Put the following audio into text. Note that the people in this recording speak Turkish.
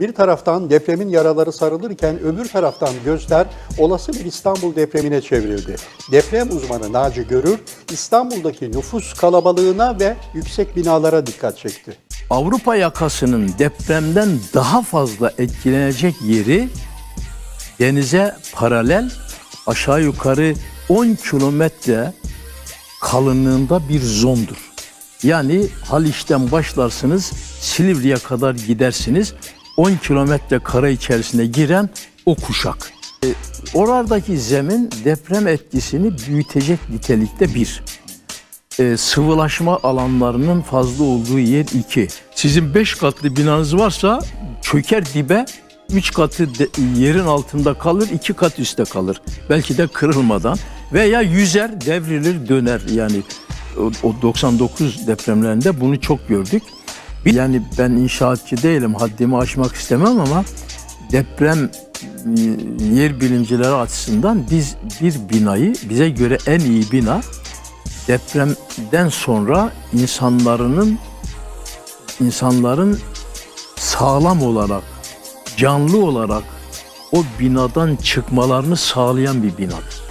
Bir taraftan depremin yaraları sarılırken öbür taraftan gözler olası bir İstanbul depremine çevrildi. Deprem uzmanı Naci Görür, İstanbul'daki nüfus kalabalığına ve yüksek binalara dikkat çekti. Avrupa yakasının depremden daha fazla etkilenecek yeri denize paralel aşağı yukarı 10 kilometre kalınlığında bir zondur. Yani Haliç'ten başlarsınız Silivri'ye kadar gidersiniz. 10 kilometre kara içerisine giren o kuşak. E, oradaki zemin deprem etkisini büyütecek nitelikte bir. E, sıvılaşma alanlarının fazla olduğu yer iki. Sizin beş katlı binanız varsa çöker dibe, üç katı de- yerin altında kalır, iki kat üstte kalır. Belki de kırılmadan veya yüzer, devrilir, döner. Yani o, o 99 depremlerinde bunu çok gördük. Yani ben inşaatçı değilim, haddimi aşmak istemem ama deprem e, yer bilimcileri açısından biz bir binayı bize göre en iyi bina depremden sonra insanların insanların sağlam olarak, canlı olarak o binadan çıkmalarını sağlayan bir binadır.